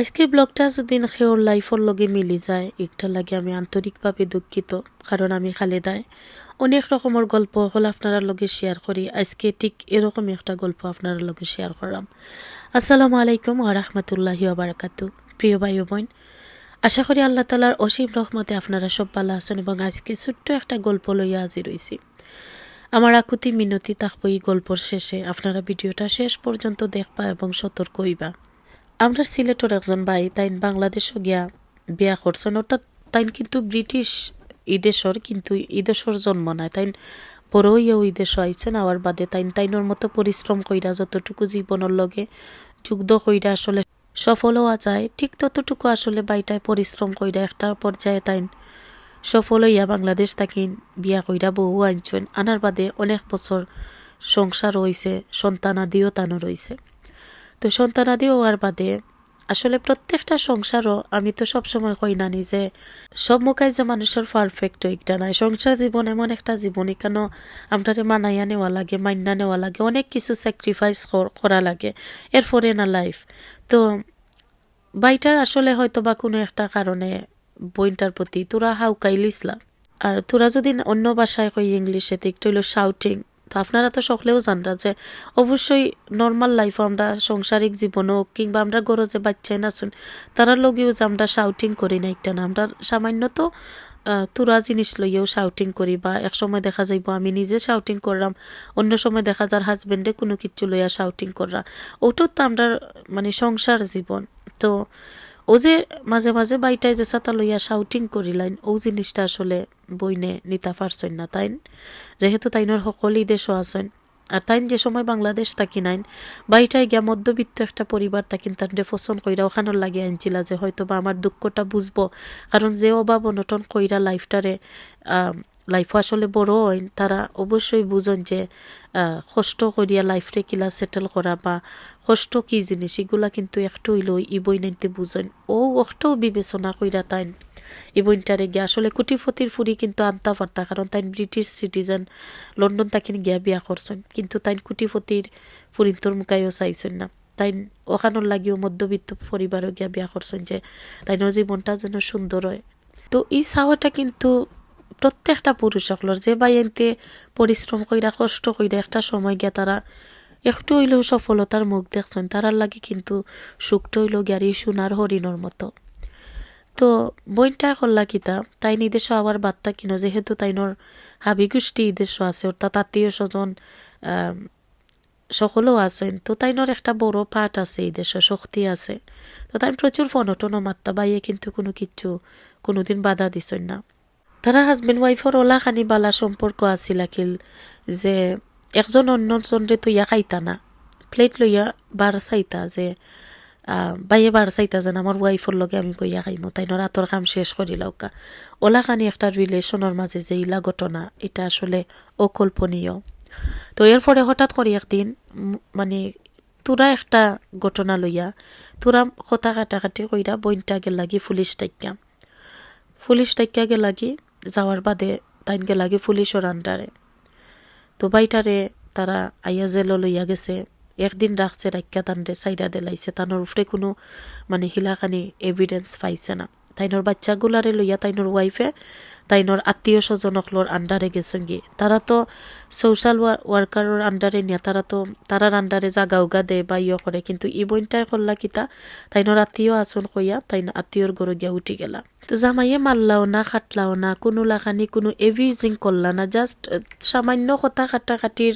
আজকে ব্লগটা যদি সেওর লাইফর লগে মিলি যায়, একটা লাগে আমি আন্তরিকভাবে দুঃখিত কারণ আমি খালেদায় অনেক রকমের গল্প হল আপনারা লগে শেয়ার করি আজকে ঠিক এরকম একটা গল্প আপনারা লগে শেয়ার করলাম আসসালামু আলাইকুম আ রহমতুল্লাহি বারাকাতু। প্রিয় ভাই বোন, আশা করি আল্লাহ তালার অসীম রহমতে আপনারা সব ভালো আছেন এবং আজকে ছোট্ট একটা গল্প লইয়া আজি হয়েছি আমার আকুতি মিনতি থাকব এই গল্পর শেষে। আপনারা ভিডিওটা শেষ পর্যন্ত দেখবা এবং সতর্ক হইবা। আমরা সিলেটর একজন ভাই, তাইন বাংলাদেশও গিয়া বিয়া করছেন। অর্থাৎ তাইন কিন্তু ব্রিটিশ ইদেশর কিন্তু ইদেশর জন্ম নাই। তাইন বড় হইয়াও ইদেশ আইছেন আওয়ার বাদে তাইন তাইনর মতো পরিশ্রম কইরা যতটুকু জীবনের লগে যুগ্ধ কইরা আসলে সফল হওয়া যায়, ঠিক ততটুকু আসলে বাইটায় পরিশ্রম কইরা একটা পর্যায়ে তাইন সফল হইয়া বাংলাদেশ থাকি বিয়া কইরা বহু আনছেন আনার বাদে অনেক বছর সংসার হইছে, সন্তানাদিও তানো রইছে। তো সন্তানাদি হওয়ার বাদে আসলে প্রত্যেকটা সংসারও আমি তো সবসময় কই না যে সব মুখাই যে মানুষের পারফেক্ট একটা নাই, সংসার জীবন এমন একটা জীবন কেন আমরা মানাইয়া নেওয়া লাগে মান্যা নেওয়া লাগে, অনেক কিছু স্যাক্রিফাইস করা লাগে, এরপরে না লাইফ তো বাইটার আসলে হয়তো বা কোনো একটা কারণে বইনটার প্রতি তোরা হাউকাইলিসলা আর তোরা যদি অন্য ভাষায় কই ইংলিশে, তো একটু হইল শাউটিং তো আপনারা তো সকলেও জানরা যে অবশ্যই নর্মাল লাইফ আমরা সাংসারিক জীবনও কিংবা আমরা গরো যে বাচ্চাই নাচুন তারা লগেও যে আমরা শাউটিং করি না একটা না। আমরা সামান্য তো তুরা জিনিস লইয়াও শাউটিং করি বা এক সময় দেখা যাইব আমি নিজে শাউটিং করলাম, অন্য সময় দেখা যার হাজবেন্ডে কোনো কিছু লইয়া শাউটিং কররা ওটাও তো আমরা মানে সংসার জীবন। তো ও যে মাঝে মাঝে বাইটাই যে ছাতা লইয়া শাউটিং করিলাইন ও জিনিসটা আসলে বইনে নিতা পারছেন না, তাইন? যেহেতু তাইনর সকলেই দেশও আছেন। আর তাইন যে সময় বাংলাদেশ থাকি নাইন বাইটাই গিয়া মধ্যবিত্ত একটা পরিবার তাকিন তার পছন্দ কইরা ওখানোর লাগিয়ে আনছিলা যে হয়তো বা আমার দুঃখটা বুঝব। কারণ যে অভাব অনটন কইরা লাইফটারে লাইফও আসলে বড় হয় তারা অবশ্যই বুঝন যে কষ্ট করিয়া লাইফরে কিলা সেটেল করা বা কষ্ট কি জিনিস, এগুলা কিন্তু একটু হইলেও ই বই নাইতে বুঝেন। ও একটাও বিবেচনা কইরা তাইন এই বইনটারে গিয়া আসলে কুটিপতির ফুরি কিন্তু আনতা পারতা কারণ তাই ব্রিটিশ সিটিজেন লন্ডন তাকে গিয়া বিয়া করছেন। কিন্তু তাই কুটিপতির ফুরিন্তর মুখাইও চাইছেন না। তাই ওখানোর লাগিও মধ্যবিত্ত পরিবারও গিয়া বিয়া করছেন যে তাইনের জীবনটা যেন সুন্দর হয়। তো এই চাওয়াটা কিন্তু প্রত্যেকটা পুরুষ সকলের, যে বাইনতে পরিশ্রম কইরা, কষ্ট কইরা একটা সময় গিয়া তারা একটু হইলেও সফলতার মুখ দেখছেন, তারার লাগে কিন্তু সুখটা হইল গ্যারি সোনার হরিণর মতো। তো বইনটা করলা কিতা তাই নিদেশ আবার বার্তা কিনো, যেহেতু তাইনোর হাবি গোষ্ঠী দেশ আছে, অর্থাৎ আত্মীয় স্বজন সকলেও আছেন, তো তাইনোর একটা বড় পাঠ আছে এই দেশে, শক্তি আছে। তো তাই প্রচুর ফনটনো মাত্রা বাইয়ে কিন্তু কোনো কিচ্ছু কোনোদিন বাধা দিছেন না। তারা হাজবেন্ড ওয়াইফর ওলা খানি বালা সম্পর্ক আছিল আকিল যে একজন অন্যজনরে তৈয়া খাইতা না। প্লেট লইয়া বার চাইতা, যে বাইয়ে বার চাইতা যেন আমার ওয়াইফর লগে আমি বইয়া খাইমো তাই রাতর কাম শেষ করি লাউকা ওলা খানি একটা রিলেশনের মাঝে যে ইলা ঘটনা, এটা আসলে অকল্পনীয়। তো এরপরে হঠাৎ করে একদিন মানে তোরা একটা ঘটনা লইয়া, তোরা কথা কাটাকাটি কইরা বইনটা গে লাগি পুলিশ টাইকা পুলিশ টাইকা গে লাগি, যাওয়ার বাদে তাইন গে লাগে পুলিশের আন্ডারে তো বাইটারে তারা আইয়া জেল লইয়া গেছে। একদিন রাখছে রাখিয়া তানরে সাইডা দেলাইছে। তানোর উপরে কোনো মানে হিলাখানি এভিডেন্স পাইছে না। তাইনোর বাচ্চাগুলারে লইয়া তাইনোর ওয়াইফে তাইনোর আত্মীয় স্বজনকলোর আন্ডারে গেছেন গিয়ে তারা তো সোশ্যাল ওয়ার্কারের আন্ডারে নিয়ে তারা তো তারার আন্ডারে জাগা উগা দে বা ইয়ে করে কিন্তু ই বইনটাই করলা কিতা তাইনোর আত্মীয় আসন কইয়া তাই আত্মীয়র গরু গিয়া উঠি গেলা। তো জামাইয়ে মারলাও না, খাটলাও না, কোনো লাখানি, কোনো এভিজিং করলা না জাস্ট সামান্য কথা কাটাকাটির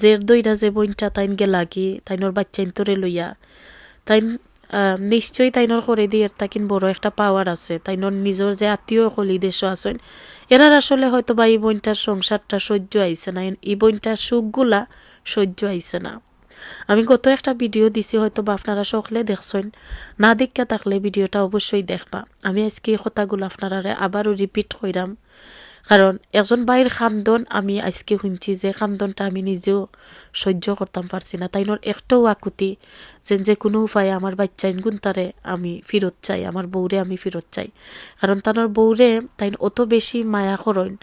জের দইরা যে বইনটা তাইন গেলা কি তাইনোর বাচ্চা ইন্তরে লইয়া। তাইন নিশ্চয়ই তাইনর করে দিয়ে তাকিন বড় একটা পাওয়ার আছে। তাইনর নিজের যে আত্মীয় কলি দেশ আছেন এরার আসলে হয়তো বা এই বইনটার সংসারটা সহ্য আইছে না, এই বইনটার সুখগুলা সহ্য আইছে না। আমি গত একটা ভিডিও দিছি হয়তো বা আপনারা সকলে দেখছেন। না দেখা থাকলে ভিডিওটা অবশ্যই দেখবা। আমি আজকে এই কথাগুলো আপনারা আবারও রিপিট কইরাম। কারণ একজন বাইর খান্দন আমি আজকে শুনছি যে খান্দনটা আমি নিজেও সহ্য করতাম পারছি না। তাইনোর একটাও আকুতি যেন যে কোনো উপায়ে আমার বাচ্চাইন গুণ তারে আমি ফিরত চাই আমার বউরে আমি ফিরত চাই কারণ তানোর বউরে তাইন অত বেশি মায়া করইন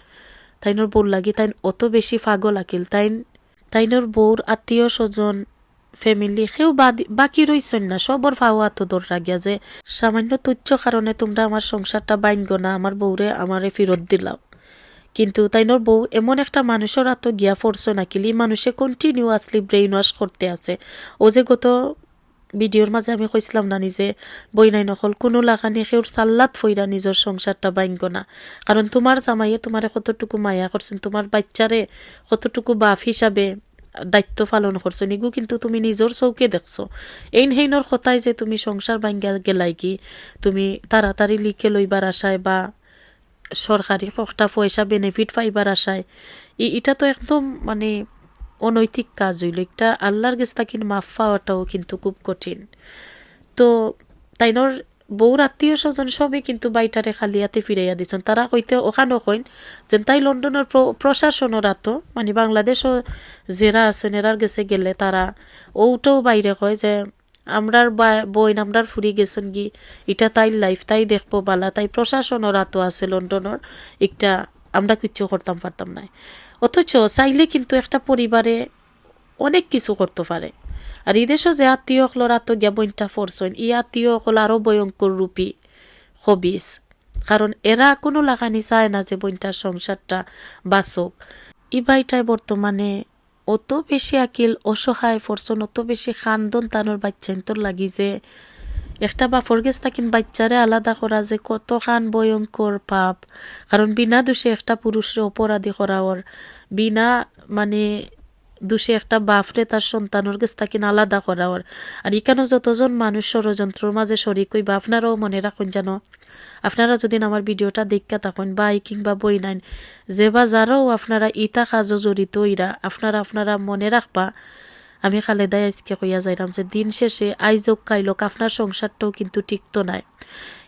তাইনোর বউর লাগি তাইন অত বেশি ফাগল আকিল। তাইন তাইনোর বউর আত্মীয় স্বজন ফ্যামিলি সেও বাদ- বাকি রইছেন না সবর ফাওয়া তো দর রাগিয়া যে সামান্য তুচ্ছ কারণে তোমরা আমার সংসারটা বাইনগ না আমার বউরে আমারে ফেরত দিলাও। কিন্তু তাইনোর বউ এমন একটা মানুষের আত গিয়া পড়ছে নাকিলি মানুষে কন্টিনিউয়াসলি ব্রেইন ওয়াশ করতে আছে। ও যে গত ভিডিওর মাঝে আমি কইছিলাম না নিজে বই নাই নকল, কোনো লাগানি সেউর সাল্লাত ফইরা নিজের সংসারটা বাইঙ্গ না। কারণ তোমার জামাইয়ে তোমারে কতটুকু মায়া করছেন তোমার বাচ্চারে কতটুকু বাপ হিসাবে দায়িত্ব পালন করছ নিগু কিন্তু তুমি নিজের চৌকে দেখছ। এই হেইনর কথায় যে তুমি সংসার ভাঙ্গা গেলাই কি, তুমি তাড়াতাড়ি লিখে লইবার আশায় বা সরকারি কটা পয়সা বেনিফিট পাইবার আশায় ই- এটা তো একদম মানে অনৈতিক কাজ হইল। একটা আল্লাহর গেছ তাকিন মাফ পাওয়াটাও কিন্তু খুব কঠিন। তো তাইনর বউর আত্মীয় স্বজন সবে কিন্তু বাইটারে খালিয়াতে ফিরাইয়া দিছেন তারা কইতে ওখানে কইন যে তাই লন্ডনের প্র- প্রশাসনের আতো মানে বাংলাদেশও জেরা আছেন এরার গেছে গেলে তারা ওটাও বাইরে কয় যে আমরার বইন আমরার ফুরি গেছেন কি এটা তাই লাইফ তাই দেখব বালা, তাই প্রশাসনের আতো আছে লন্ডনের একটা আমরা কিচ্ছু করতাম, পারতাম না অথচ চাইলে কিন্তু একটা পরিবারে অনেক কিছু করতে পারে। আর এই দেশও যে আত্মীয় হকলর আত্ম গিয়া বইনটা ফরছেন ই আত্মীয় হকল আরও ভয়ঙ্কর রূপী হবিস। কারণ এরা কোনো লাগানি চায় না যে বইনটার সংসারটা বাঁচক। ই ভাইটায় বর্তমানে অত বেশি আকিল, অসহায় ফরসন অত বেশি খান্দন তানোর বাচ্চা তোর লাগি যে একটা বাফর গেছ থাকিন বাচ্চারে আলাদা করা যে কত খান ভয়ঙ্কর পাপ। কারণ বিনা দোষে একটা পুরুষের অপরাধী করা ওর বিনা মানে দোষে একটা বাপরে তার সন্তানের গেছ তাকিন আলাদা করা ওর আর এখানে যতজন মানুষ ষড়যন্ত্রের মাঝে শরিক হইবা আপনারাও মনে রাখুন যেন, আপনারা যদি আমার ভিডিওটা দেখা থাকুন বাই কিংবা বই নাইন যে বা যারাও আপনারা ইতা কাজও জড়িত ইরা আপনারা আপনারা মনে রাখবা, আমি খালেদাই আজকে কইয়া যাইলাম যে দিন শেষে আইজক কাইলক আপনার সংসারটাও কিন্তু টিকতো নাই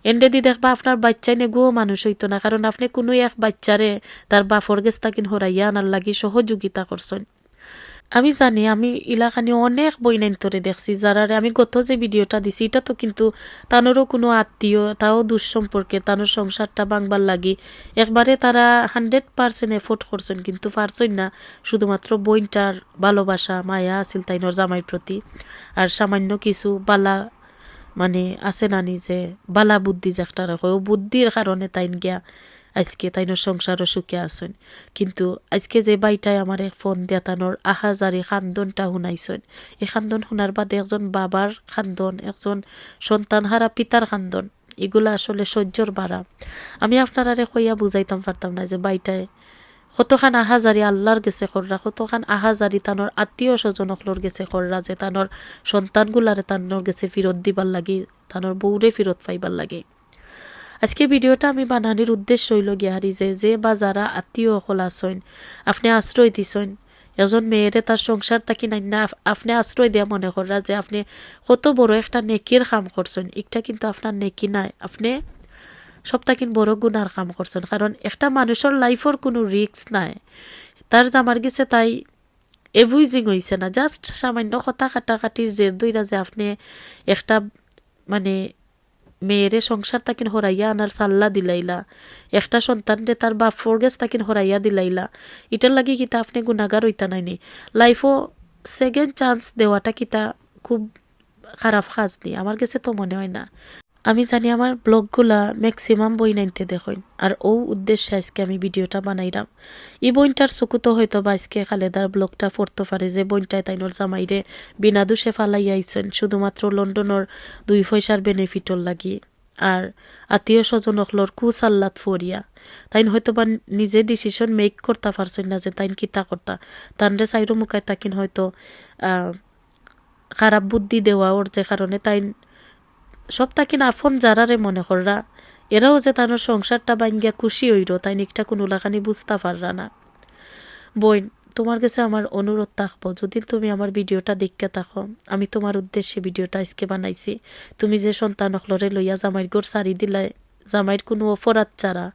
এন্ডে দি দেখবা আপনার বাচ্চাই নেগুও মানুষ হইতো না, কারণ আপনি কোনো এক বাচ্চারে তার বাফর গেছ তাকিন হরাইয়া আনার লাগি সহযোগিতা করছেন। আমি জানি, আমি ইলাকানি অনেক বই বইনান্তরে দেখছি, যারারে আমি গত যে ভিডিওটা দিছি, এটা তো কিন্তু তানোরও কোনো আত্মীয়, তাও দুঃসম্পর্কে, তানোর সংসারটা বাংবার লাগি। একবারে তারা হান্ড্রেড পার্সেন্ট এফোর্ট করছেন, কিন্তু পারছেন না। শুধুমাত্র বইনটার ভালোবাসা, মায়া আছিল তাইনোর জামাইর প্রতি। আর সামান্য কিছু বালা মানে আছে নানি যে, বালা বুদ্ধি যে একটা রাখো বুদ্ধির কারণে তাইন গিয়া আজকে তাইনোর সংসারও সুখে আসেন কিন্তু আজকে যে বাইটাই আমার ফোন দিয়া তানোর আহাজারি খান্দনটা শুনাইছেন। এই খান্দন শোনার বাদে একজন বাবার খান্দন, একজন সন্তান হারা পিতার খান্দন, এগুলা আসলে সহ্যর বাড়া আমি আপনারারে কইয়া বুঝাইতাম পারতাম না যে বাইটায় কতখান আহাজারি আল্লাহর গেছে কররা কতখান আহাজারি তানোর আত্মীয় স্বজন অকলর গেছে কররা যে তানোর সন্তানগুলারে তানোর গেছে ফিরত দিবার লাগি, তানোর বউরে ফিরত পাইবার লাগে। আজকে ভিডিওটা আমি বানানির উদ্দেশ্য হইল গিয়াহারি যে যে বা যারা আত্মীয় অকল আসইন আপনি আশ্রয় দিছেন এজন মেয়েরে তার সংসার তাকি নাই না আপ- আপনি আশ্রয় দেয়া মনে করা যে, আপনি কত বড় একটা নেকির কাম করছেন একটা কিন্তু আপনার নেকি নাই। আপনি সপ্তাহিন বড় গুনার কাম করছেন কারণ একটা মানুষের লাইফের কোনো রিস্ক নাই। তার জামার গেছে তাই এভুইজিং হইছে না। জাস্ট সামান্য কথা কাটাকাটির জের দইরা যে, আপনি একটা মানে মেয়েরে সংসার তাকিন হরাইয়া আনার সাল্লা দিলাইলা। একটা সন্তান সন্তানরে তার বাপ ফোরগেস তাকিন হরাইয়া দিলাইলা। ইটার লাগি কিতা আপনি গুণাগার হইতা নাইনি? লাইফও সেকেন্ড চান্স দেওয়াটা কিতা খুব খারাপ কাজ নি? আমার কাছে তো মনে হয় না। আমি জানি আমার ব্লগগুলা ম্যাক্সিমাম বই নাইনতে দেখুন আর ও উদ্দেশ্যে আজকে আমি ভিডিওটা বানাইলাম। ই বইনটার চকুতো হয়তো বা আজকে খালেদার ব্লগটা পড়তে পারে যে বইনটায় তাইনোর জামাইরে বিনা দোষে ফালাই আইছেন, শুধুমাত্র লন্ডনের দুই পয়সার বেনিফিটর লাগি। আর আত্মীয় স্বজন অকলর কুসাল্লাত ফরিয়া। তাইন হয়তো বা নিজে ডিসিশন মেক করতে পারছেন না যে তাইন কিতা করতা। তানরে সাইরো মুখায় তাকিন হয়তো খারাপ বুদ্ধি দেওয়া ওর যে কারণে তাইন সব তাকিন আফন যারারে মনে কররা। এরাও যে তার সংসারটা বাঙ্গিয়া খুশি হইল, তাই নিকটা কোনো লাগানি বুঝতে পাররা না। বইন তোমার কাছে আমার অনুরোধ থাকব, যদি তুমি আমার ভিডিওটা দেখতে থাকো, আমি তোমার উদ্দেশ্যে ভিডিওটা আজকে বানাইছি। তুমি যে সন্তান অকলরে লইয়া জামাইর গোর সারি দিলাই জামাইর কোনো অপরাধ ছাড়া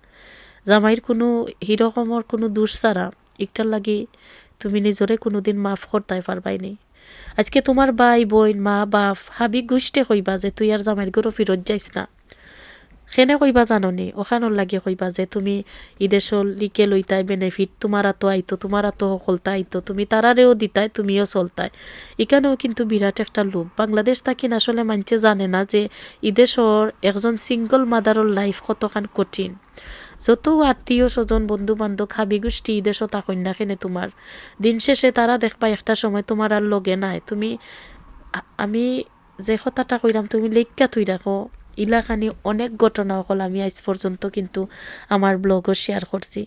জামাইর কোনো হিরকমর কোনো দোষ ছাড়া, একটার লাগি তুমি নিজরে কোনোদিন মাফ করতে পারবাইনি আজকে তোমার ভাই, বোন, মা, বাপ হাবি গুষ্টে কইবা যে তুই আর জামাইর গরো ফিরত যাইস না। সেনে কইবা জাননি ওখানোর লাগে কইবা যে তুমি ইদেশর লিকে লইতাই বেনিফিট তোমার আতো আইতো তোমার আতো সকলতা আইতো, তুমি তারারেও দিতাই, তুমিও চলতাই। এখানেও কিন্তু বিরাট একটা লোভ। বাংলাদেশ তাকিন আসলে মানছে জানে না যে ইদেশর একজন সিঙ্গল মাদারর লাইফ কতখান কঠিন। যত আত্মীয় স্বজন বন্ধু বান্ধব হাবি গোষ্ঠী ইদেশত থাকুন না কেনে তোমার দিন শেষে তারা দেখবা একটা সময় তোমার আর লগে নাই। তুমি আমি যে কথাটা কইলাম, তুমি লেখা তুই রাখো ইলাখানি অনেক ঘটনা অকল আমি আজ পর্যন্ত কিন্তু আমার ব্লগও শেয়ার করছি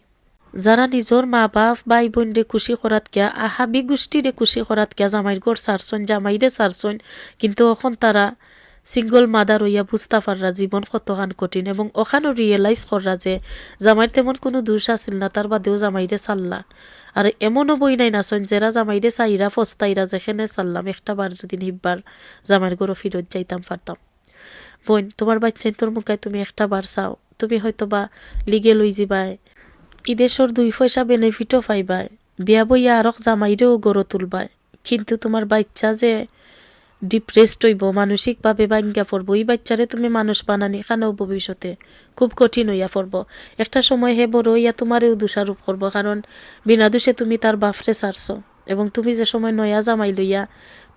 যারা নিজের মা বাপ ভাই বোনরে খুশি করাত কিয়া আহাবি গোষ্ঠীরে খুশি করাত কিয়া জামাইর ঘর সারছন জামাইরে সারছন কিন্তু এখন তারা সিঙ্গল মাদার হইয়া বুঝতে পাররা জীবন কতখান কঠিন এবং ওখানেও রিয়েলাইজ কররা যে জামাইর তেমন কোনো দোষ আছিল না, তার বাদেও জামাইরে সাল্লা। আর এমনও বই নাই নাচন যারা জামাইরে চাইরা ফস্তাইরা যেখানে চাললাম একটা বার যদি নিব্বার জামাইর গরো ফিরত যাইতাম পারতাম বোন, তোমার বাচ্চাই তোর মুখায় তুমি একটা বার চাও, তুমি হয়তো বা লিগে লই যাবাই ইদেশর দুই পয়সা বেনিফিটও পাইবাই, বিয়া বইয়া আরক জামাইরেও গড়ে তুলবাই। কিন্তু তোমার বাচ্চা যে ডিপ্রেসড হইব, মানসিকভাবে ভাঙ্গা পড়ব। এই বাচ্চারে তুমি মানুষ বানানি খানেও ভবিষ্যতে? খুব কঠিন হইয়া পড়ব। একটা সময় হে বড় হইয়া তোমারেও দোষারোপ করব, কারণ বিনা দোষে তুমি তার বাফরে ছাড়ছ। এবং তুমি যে সময় নয়া জামাই লইয়া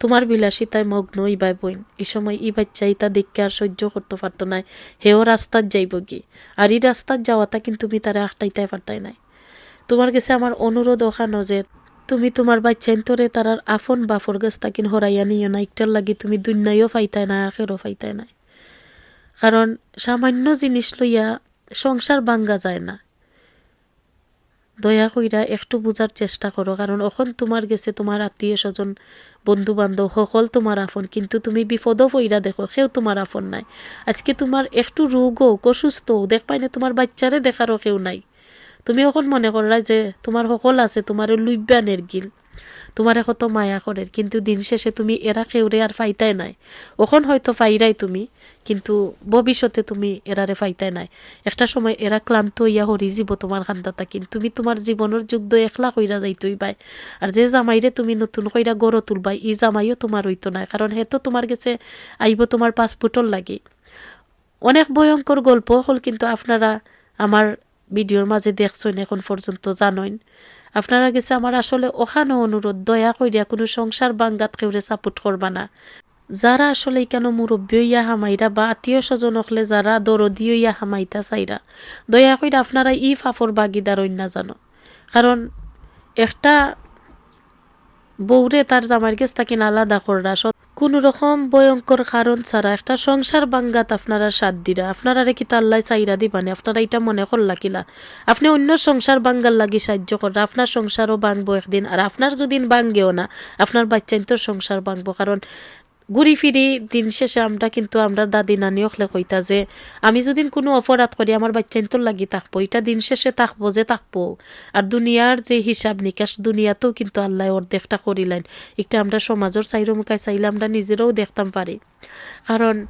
তোমার বিলাসিতায় মগ্ন ইবাই বইন, এই সময় ই বাচ্চা ইতা দেখকে আর সহ্য করতে পারতো না হেও রাস্তার যাইব কি? আর এই রাস্তার যাওয়াটা কিন্তু তুমি তারা আটটাইতে পারতাই নাই। তোমার কাছে আমার অনুরোধ ওখানো যে তুমি তোমার বাচ্চাইন তোরে তারার আফন বাফর গাছ তাকিন হরাইয়া নিও না, একটার লাগি তুমি দুনিয়াও ফাইতাই না, আখেরও ফাইতাই নাই কারণ সামান্য জিনিস লইয়া সংসার ভাঙ্গা যায় না। দয়া কইরা একটু বুঝার চেষ্টা করো, কারণ এখন তোমার গেছে তোমার আত্মীয় স্বজন বন্ধু বান্ধব সকল তোমার আফন, কিন্তু তুমি বিপদও পইরা দেখো, সেও তোমার আফন নাই। আজকে তোমার একটু রোগ হোক অসুস্থ হোক দেখ পাই না তোমার বাচ্চারে দেখারও কেউ নাই। তুমি এখন মনে করা যে তোমার সকল আছে তোমার লুব্যানের গিল তোমার কত মায়া করে কিন্তু দিন শেষে তুমি এরা কেউরে আর ফাইতাই নাই। ওখন হয়তো ফাইরাই তুমি, কিন্তু ভবিষ্যতে তুমি এরারে ফাইতাই নাই। একটা সময় এরা ক্লান্ত হইয়া হরি যাব তোমার খান্দা তাকিন তুমি তোমার জীবনের যুদ্ধ একলা কইরা যাইতই পাই। আর যে জামাইরে তুমি নতুন কইরা গড় তুলবাই ই জামাইও তোমার হইতো না কারণ হে তো তোমার কাছে আইব তোমার পাসপোর্টর লাগি। অনেক ভয়ঙ্কর গল্প হল, কিন্তু আপনারা আমার ভিডিওর মাঝে দেখছেন এখন পর্যন্ত জানেন। আপনারা গেছে আমার আসলে ওখানে অনুরোধ, দয়া করিয়া কোনো সংসার বাঙ্গাত কেউরে সাপোর্ট করবা না। যারা আসলে কেন মুরব্বী হইয়া হামাইরা বা আত্মীয় স্বজন হলে যারা দরদি হইয়া হামাইতা চাইরা, দয়া করে আপনারা ই ফাফর বাগিদার অন্য জানো। কারণ একটা বউরে তার জামার গেছ তাকে আলাদা কররা কোন রকম ভয়ঙ্কর কারণ ছাড়া একটা সংসার বাঙ্গাত আপনারা সাথ দিরা। আপনারা কি তাল্লাই চাইরা দিবানে? আপনারা এটা মনে করলা কিলা? আপনি অন্য সংসার বাঙ্গাল লাগি সাহায্য করা আপনার সংসারও ভাঙবো একদিন। আর আপনার যদি বাঙ্গেও না, আপনার বাচ্চাইন তোর সংসার ভাঙবো। কারণ ঘুরি ফিরি, দিন শেষে আমরা কিন্তু আমরা দাদি নানি অখলে কইতা যে, আমি যদি কোনো অপরাধ করি, আমার বাচ্চা তোর লাগি থাকব এটা দিন শেষে থাকব যে থাকব। আর দুনিয়ার যে হিসাব নিকাশ, দুনিয়াতেও কিন্তু আল্লাহ ওর অর্ধেকটা করিলেন। একটা আমরা সমাজের চাইরো মুখায় চাইলে আমরা নিজেরাও দেখতাম পারি। কারণ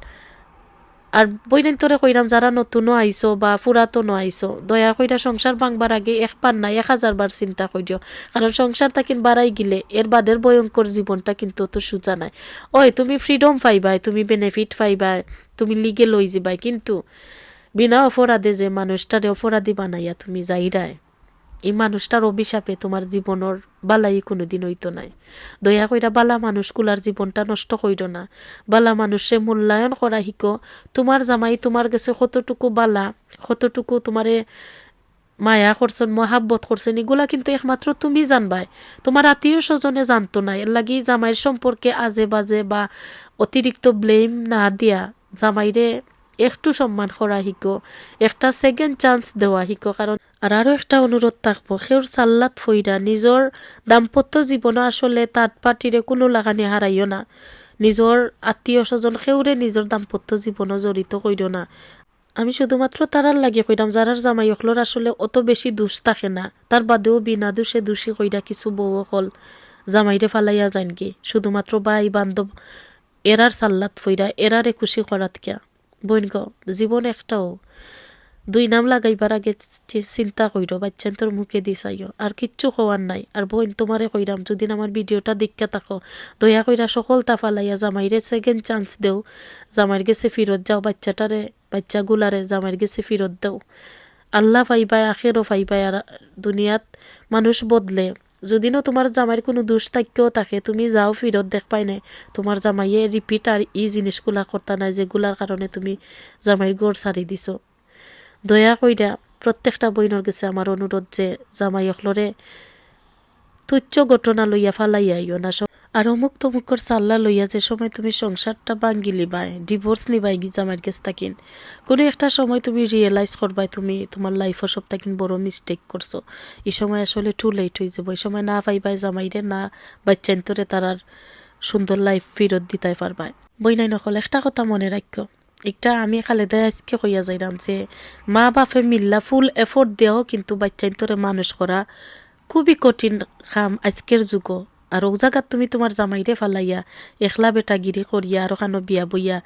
আর বইনাইন তোরে কইরাম, যারা নতুনও আইসো বা পুরাতনও আইসো দয়া কইরা সংসার ভাঙবার আগে এক পার না এক হাজার বার চিন্তা করিও কারণ সংসার তাকিন বাড়াই গিলে, এর বাদের ভয়ঙ্কর জীবনটা কিন্তু অত সোজা নাই। ওই, তুমি ফ্রিডম পাইবাই, তুমি বেনিফিট পাইবাই, তুমি লিগে লই যাবাই কিন্তু বিনা অপরাধে যে মানুষটারে অপরাধী বানাইয়া তুমি যাইরায় এই মানুষটার অভিশাপে তোমার জীবনের বালাই কোনোদিন হইতো নাই। দয়া কইরা বালা মানুষগুলার জীবনটা নষ্ট কইর না। বালা মানুষে মূল্যায়ন করা শিকো। তোমার জামাই তোমার কাছে কতটুকু বালা, কতটুকু তোমারে মায়া করছেন, মহাব্বত করছেন, এগুলা কিন্তু একমাত্র তুমি জানবাই। তোমার আত্মীয় স্বজনে জানতো না। এর লাগি জামাইয়ের সম্পর্কে আজে বাজে বা অতিরিক্ত ব্লেম না দিয়া জামাইরে একটু সম্মান করা শিকো, একটা সেকেন্ড চান্স দেওয়া শিকো। কারণ আর আরও একটা অনুরোধ থাকব সেওর চাল্লাত ফইরা নিজর দাম্পত্য জীবনও আসলে তাঁত পাটিরে কোনো লাগানি হারাইও না। নিজর আত্মীয় স্বজন সেউরে নিজর দাম্পত্য জীবনও জড়িত কইর না। আমি শুধুমাত্র তারার লাগে কইরাম যারার জামাই অকলর আসলে অত বেশি দোষ থাকে না। তার বাদেও বিনা দোষে দোষী কইরা কিছু বউ অকল জামাইরে ফালাইয়া যান শুধুমাত্র বাই বান্ধব এরার সাল্লাত ফইরা এরারে খুশি করাত কিয়া বইন গ, জীবন একটাও। দুই নাম লাগাইবার আগে চিন্তা কইর, বাচ্চান তোর মুখে দি চাইও। আর কিচ্ছু হওয়ার নাই। আর বোন, তোমারে কইরাম, যদি আমার ভিডিওটা দেখা থাকো, দয়া কইরা সকল তা ফালাইয়া জামাইরে সেকেন্ড চান্স দেও। জামাইর গেছে ফিরত যাও, বাচ্চাটারে, বাচ্চাগুলারে জামাইয়ের গেছে ফিরত দাও। আল্লাহ পাইবাই আখেরও পাইবাই আর দুনিয়াত মানুষ বদলে। যদিনও তোমার জামাইয়ের কোনো দোষ থাকিও থাকে, তুমি যাও ফিরত দেখ পাই নাই তোমার জামাইয়ে রিপিট আর ই জিনিসগুলা করতা নাই যেগুলার কারণে তুমি জামাইয়ের গোড় সারি দিছ। দয়া কইরা প্রত্যেকটা বইনের গেছে আমার অনুরোধ যে জামাই অখলরে তুচ্ছ ঘটনা লইয়া ফালাইয়া আইও না আর অমুক তমুক তমুকর সাল্লা লইয়া যে সময় তুমি সংসারটা ভাঙ্গি লিবাই ডিভোর্স নিবাই গি জামাইয়ের গেছ তাকিন কোনো একটা সময় তুমি রিয়েলাইজ করবাই তুমি, তোমার লাইফও সব তাকিন বড় মিস্টেক করছ। এই সময় আসলে টু লেট হয়ে যাব। এই সময় না পাইবাই জামাইরে, না বাচ্চান্তরে তারার সুন্দর লাইফ ফেরত দিতে পারবাই বই নাই নকল, একটা কথা মনে রাখো একটা আমি খালে খালেদা আজকে কইয়া যাইরাম যে, মা বাপে মিল্লা ফুল এফোর্ট দেও কিন্তু বাচ্চান্তরে মানুষ করা খুবই কঠিন কাম আজকের যুগ আর ও জায়গাত তুমি তোমার জামাইরে ফালাইয়া একলা বেটাগিরি করিয়া আর ওখানো বিয়া বইয়া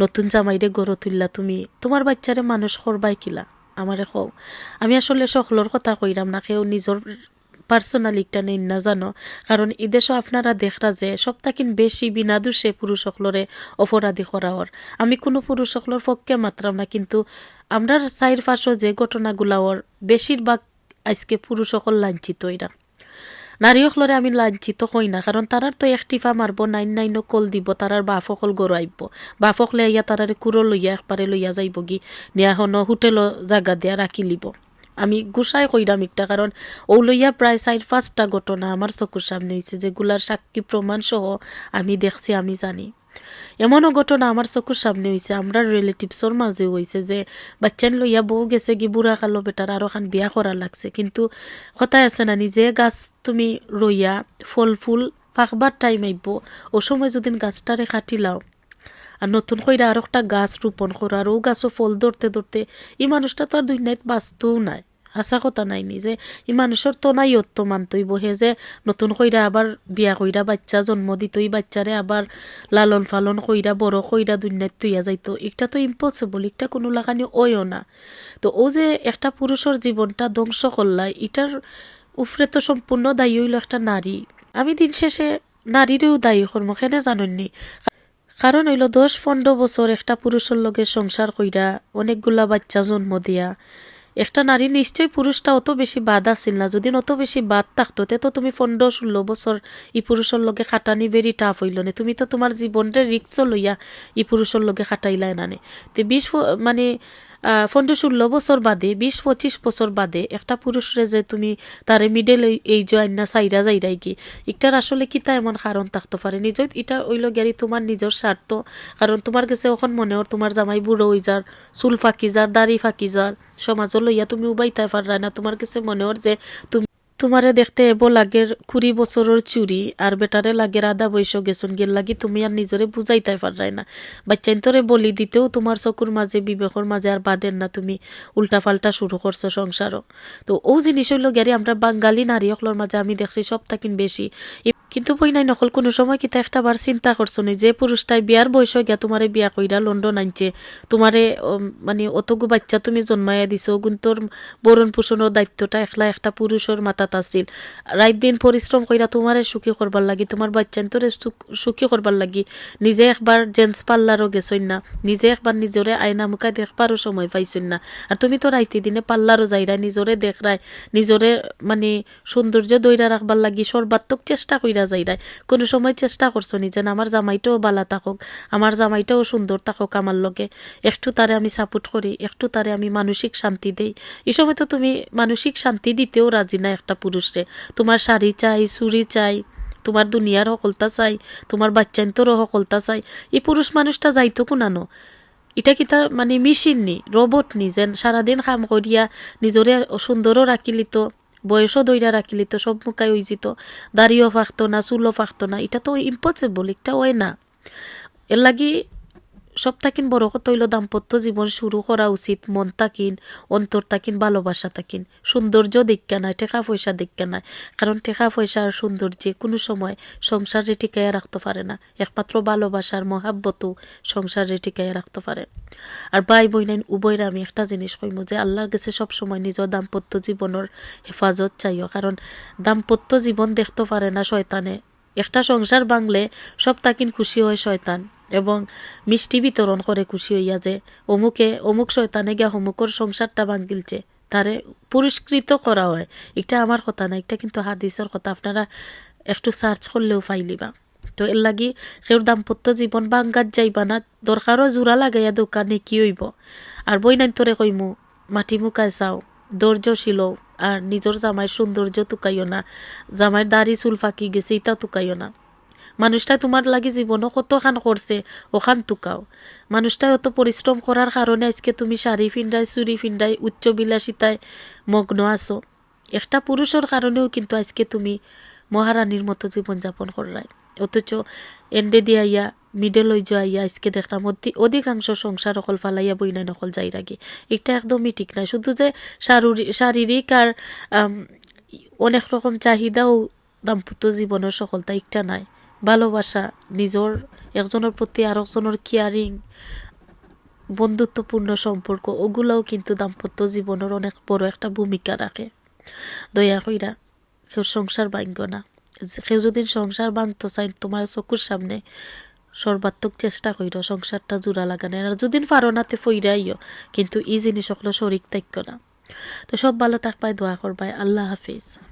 নতুন জামাইরে গড় তুললা তুমি। তোমার বাচ্চারে মানুষ করবাই কিলা? আমারে কও। আমি আসলে সকলের কথা কইরাম না, কেউ নিজের পার্সোনালিটা নেই না, জানো? কারণ ইদেশও আপনারা দেখরা যে সপ্তাহিন বেশি বিনা দোষে পুরুষ সকলরে অপরাধী করাওয়ার আমি কোনো পুরুষ সকলের পক্ষে মাত্রাম না, কিন্তু আমরার সাইর ফাঁসও যে ঘটনাগুলাওর বেশিরভাগ আজকে পুরুষ সকল লাঞ্ছিত এরা। নারী সকলরে আমি লাঞ্ছিত হই না কারণ তারার তো একটিফা মারব নাইন নাইন কল দিব তারার বাপ অকল গরু আইব বাপ সকলে ইয়া তারারে কুরো লইয়া একবারে লইয়া যাইব গি নিয়া হন হোটেল জাগা দিয়া রাখি লিব। আমি গুসাই কইরাম একটা কারণ ও লইয়া প্রায় চার পাঁচটা ঘটনা আমার চকুর সামনে হয়েছে যেগুলার সাক্ষী প্রমাণ সহ আমি দেখছি, আমি জানি। এমনও ঘটনা আমার চকুর সামনে হয়েছে আমরা রিলেটিভসর মাঝে হয়েছে যে বাচ্চান লইয়া বউ গেছে কি বুড়া কালো বেটার আরও খান বিয়া করা লাগছে। কিন্তু কথায় আছে না নিজে গাছ তুমি রইয়া ফল, ফুল পাকবার টাইম আইব ও সময় যদি গাছটারে কাটিলাও আর নতুন কইরা আর একটা গাছ রোপণ করো আর ও গাছও ফল ধরতে ধরতে এই মানুষটা তো আর দুই নাইট বাঁচতেও নাই। হাসা কথা নাই নি যে ই মানুষের তো নাই অত্য মানতই বহে যে, নতুন কইরা আবার বিয়া কইরা বাচ্চা জন্ম দিত এই বাচ্চারে আবার লালন পালন কইরা, বড় কইরা দুনিয়াত তুইয়া যাইতো। এটা তো ইম্পসিবল এটা কোনো লাগানি ওইও না। তো ও যে একটা পুরুষের জীবনটা ধ্বংস করলাই এটার উপরে তো সম্পূর্ণ দায়ী হইল একটা নারী। আমি দিন শেষে নারীরও দায়ী কর্ম, কেনে জাননি কারণ হইল দশ পনেরো বছর একটা পুরুষের লগে সংসার কইরা অনেকগুলা বাচ্চা জন্ম দিয়া। একটা নারী নিশ্চয়ই পুরুষটা অত বেশি বাদ আছিল না। যদি অত বেশি বাদ থাকতো, তে তো তুমি পনেরো ষোলো বছর ই পুরুষের লগে খাটানি বেরি টাফ হইল না? তুমি তো তোমার জীবনটা রিক্স লইয়া ই পুরুষের লগে খাটাইলাই নানে তে বিশ মানে পনেরো ষোলো বছর বাদে, বিশ পঁচিশ বছর বাদে একটা পুরুষরে যে তুমি তারে মিডেল এই যে আইনা সাইরা যাইরাই কি? ইটার আসলে কিতা এমন কারণ থাকতে পারে? নিজত এটা ওইল গেরি তোমার নিজের স্বার্থ। কারণ তোমার কাছে এখন মনে হর তোমার জামাই বুড়ো হই যার, চুল ফাঁকি যার, দাড়ি ফাঁকি যার সমাজ লইয়া তুমি উবাইতে পাররা না। তোমার কাছে মনে হর যে তুমি তোমারে দেখতে এব লাগের কুড়ি বছরের চুরি, আর বেটারে লাগের আধা বৈশ গেসুন গেল লাগি তুমি আর নিজরে বুঝাইতে পারাই না। বাচ্চাইন তোরে বলি দিতেও তোমার চকুর মাঝে, বিবেকর মাঝে আর বাদের না তুমি। উল্টা পাল্টা শুরু করছ সংসারও। তো ও জিনিস হইল গেরি আমরা বাঙালি নারী সকলের মাঝে আমি দেখছি সব তাকিন বেশি। কিন্তু বই নাই, নকল কোনো সময় কিতা একটা বার চিন্তা করছ নি? যে পুরুষটাই বিয়ার বয়স গিয়া তোমারে বিয়া কইরা লন্ডন আনছে তোমারে মানে অতগু বাচ্চা তুমি জন্মাইয়া দিছো গুন্তর বরণ পোষণের দায়িত্বটা একলা একটা পুরুষের মাথাত আছিল। রাত দিন পরিশ্রম কইরা তোমারে সুখী করবার লাগি তোমার বাচ্চান তোরে সুখ- করবার লাগি, নিজে একবার জেন্টস পার্লারও গেছইন না, নিজে একবার নিজরে আয়না মুখা দেখবারও সময় পাইছইন না। আর তুমি তো রাইতে দিনে পার্লারও যাইরা নিজরে দেখরাই নিজরে মানে সৌন্দর্য দইরা রাখবার লাগি সর্বাত্মক চেষ্টা কইরা যাইরাই কোনো সময় চেষ্টা করছ নি যেন আমার জামাইটাও বালা থাকুক, আমার জামাইটাও সুন্দর থাকুক আমার লগে। একটু তারে আমি সাপোর্ট করি, একটু তারে আমি মানসিক শান্তি দেই। এই সময় তো তুমি মানসিক শান্তি দিতেও রাজি না একটা পুরুষরে তোমার শাড়ি চাই চুরি চাই, তোমার দুনিয়ার সকলতা চাই, তোমার বাচ্চান্তরও সকলতা চাই। এই পুরুষ মানুষটা যাইতো কোনানো? এটা কিতা মানে মেশিন নি রোবট নি যেন সারাদিন কাম করিয়া নিজরে সুন্দরও রাখিলিত? বয়সও দৈরা রাখিলি তো, সব মুখাই হয়ে দাড়িও ফাঁকতো না, চুলও ফাঁকতো না, এটা তো ইম্পসিবল এটা হয় না। এর লাগি সব তাকিন বড় হইল দাম্পত্য জীবন শুরু করা উচিত মন তাকিন অন্তর তাকিন ভালোবাসা তাকিন সৌন্দর্য দেখা নাই টেকা পয়সা দেখা নাই। কারণ টেকা পয়সা আর সৌন্দর্যে কোনো সময় সংসারে টিকাইয়া রাখতে পারে না। একমাত্র ভালোবাসার মহাব্বতও সংসারে টিকাইয়া রাখতে পারে। আর ভাই বইনাইন উভয়রা আমি একটা জিনিস কইম যে আল্লাহর কাছে সব সময় নিজের দাম্পত্য জীবনের হেফাজত চাইও। কারণ দাম্পত্য জীবন দেখতে পারে না শয়তানে। একটা সংসার বাংলে সব তাকিন খুশি হয় শয়তান। এবং মিষ্টি বিতরণ করে খুশি হইয়া যে, অমুকে, অমুক শয়তানে গিয়া অমুকর সংসারটা ভাঙ্গিলছে তারে পুরস্কৃত করা হয়। এটা আমার কথা না, এটা কিন্তু হাদিসের কথা। আপনারা একটু সার্চ করলেও পাইলিবা। তো এর লাগি সেউর দাম্পত্য জীবন বাঙ্গাত যাইবা না, দরকারও জোড়া লাগাইয়া দোকানে কি হইব? আর বই নাই তোরে কইমু, মাটি মুকায় চাও ধৈর্যশীল আর নিজের জামাইয়ের সৌন্দর্য তুকাইও না, জামাইয়ের দাড়ি চুল ফাঁকি গেছে এটা তুকাইও না। মানুষটা তোমার লাগি জীবনও কতখান করছে ওখান তুকাও মানুষটা অত পরিশ্রম করার কারণে আজকে তুমি শাড়ি ফিন্ডাই চুরি ফিন্ডাই উচ্চ বিলাসিতায় মগ্ন আছো। একটা পুরুষের কারণেও কিন্তু আজকে তুমি মহারানীর মতো জীবনযাপন করাই অথচ এন্ডে দিয়া ইয়া মিডল হয়ে যাইয়া আজকে দেখলাম অধি- অধিকাংশ সংসার অকল ফালাইয়া বই নাই নকল যাই রাগে এটা একদমই ঠিক নাই। শুধু যে শারীরিক আর অনেক রকম চাহিদাও দাম্পত্য জীবনের সফলতা একটা নাই। ভালোবাসা, নিজর একজনের প্রতি আরেকজনের কেয়ারিং বন্ধুত্বপূর্ণ সম্পর্ক, ওগুলোও কিন্তু দাম্পত্য জীবনের অনেক বড় একটা ভূমিকা রাখে। দয়া কইরা কেউ সংসার ভাঙ্গ না। কেউ যদি সংসার ভাঙতে, চাই তোমার চকুর সামনে সর্বাত্মক চেষ্টা কইর, সংসারটা জোড়া লাগানোর। আর যদি পারো নাতে ফইরাইও কিন্তু ই জিনিস সকল শরিক থাকো না। তো সব ভালো থাকবাই, দোয়া করবাই। আল্লাহ হাফিজ।